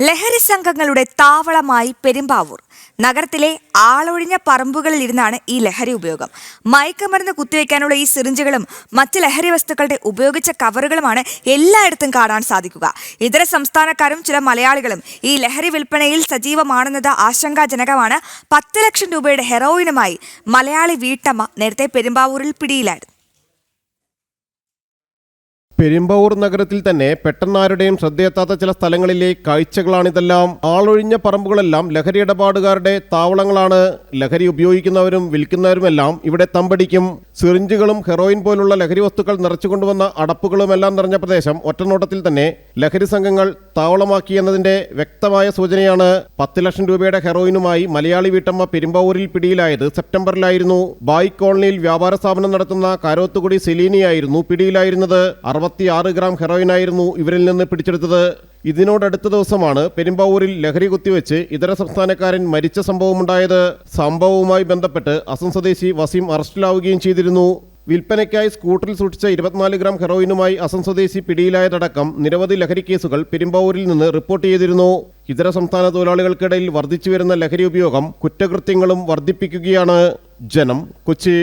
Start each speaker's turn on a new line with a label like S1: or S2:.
S1: ലഹരി സംഘങ്ങളുടെ താവളമായി പെരുമ്പാവൂർ. നഗരത്തിലെ ആളൊഴിഞ്ഞ പറമ്പുകളിൽ ഇരുന്നാണ് ഈ ലഹരി ഉപയോഗം. മയക്കമരുന്ന് കുത്തിവെക്കാനുള്ള ഈ സിറിഞ്ചുകളും മറ്റ് ലഹരി വസ്തുക്കളുടെ ഉപയോഗിച്ച കവറുകളുമാണ് എല്ലായിടത്തും കാണാൻ സാധിക്കുക. ഇതര സംസ്ഥാനക്കാരും ചില മലയാളികളും ഈ ലഹരി വിൽപ്പനയിൽ സജീവമാണെന്നത് ആശങ്കാജനകമാണ്. പത്ത് ലക്ഷം രൂപയുടെ ഹെറോയിനുമായി മലയാളി വീട്ടമ്മ നേരത്തെ പെരുമ്പാവൂരിൽ പിടിയിലായിരുന്നു.
S2: പെരുമ്പാവൂർ നഗരത്തിൽ തന്നെ പെട്ടെന്നാരുടെയും ശ്രദ്ധയെത്താത്ത ചില സ്ഥലങ്ങളിലെ കാഴ്ചകളാണിതെല്ലാം. ആളൊഴിഞ്ഞ പറമ്പുകളെല്ലാം ലഹരി ഇടപാടുകാരുടെ താവളങ്ങളാണ്. ലഹരി ഉപയോഗിക്കുന്നവരും വിൽക്കുന്നവരുമെല്ലാം ഇവിടെ തമ്പടിക്കും. സിറിഞ്ചുകളും ഹെറോയിൻ പോലുള്ള ലഹരി വസ്തുക്കൾ നിറച്ചുകൊണ്ടുവന്ന അടപ്പുകളുമെല്ലാം നിറഞ്ഞ പ്രദേശം ഒറ്റനോട്ടത്തിൽ തന്നെ ലഹരി സംഘങ്ങൾ താവളമാക്കിയെന്നതിന്റെ വ്യക്തമായ സൂചനയാണ് പത്ത് ലക്ഷം രൂപയുടെ ഹെറോയിനുമായി മലയാളി വീട്ടമ്മ പെരുമ്പാവൂരിൽ പിടിയിലായത് സെപ്റ്റംബറിലായിരുന്നു. ബായ് കോളനിയിൽ വ്യാപാര സ്ഥാപനം നടത്തുന്ന കാരോത്തുകുടി സെലീനിയായിരുന്നു പിടിയിലായിരുന്നത്. അറുപത്തിയാറ് ഗ്രാം ഹെറോയിനായിരുന്നു ഇവരിൽ നിന്ന് പിടിച്ചെടുത്തത്. ഇതിനോടടുത്ത ദിവസമാണ് പെരുമ്പാവൂരിൽ ലഹരി കുത്തിവെച്ച് ഇതര സംസ്ഥാനക്കാരൻ മരിച്ച സംഭവമുണ്ടായത്. സംഭവവുമായി ബന്ധപ്പെട്ട് അസം സ്വദേശി വസീം അറസ്റ്റിലാവുകയും ചെയ്തിരുന്നു വിൽപ്പനയ്ക്കായി സ്കൂട്ടറിൽ സൂക്ഷിച്ച ഇരുപത്തിനാല് ഗ്രാം ഹെറോയിനുമായി അസം സ്വദേശി പിടിയിലായതടക്കം നിരവധി ലഹരി കേസുകൾ പെരുമ്പാവൂരിൽ നിന്ന് റിപ്പോർട്ട് ചെയ്തിരുന്നു. ഇതര സംസ്ഥാന തൊഴിലാളികൾക്കിടയിൽ വർദ്ധിച്ചു വരുന്ന ലഹരി ഉപയോഗം കുറ്റകൃത്യങ്ങളും വർദ്ധിപ്പിക്കുകയാണ്. ജനം കൊച്ചി.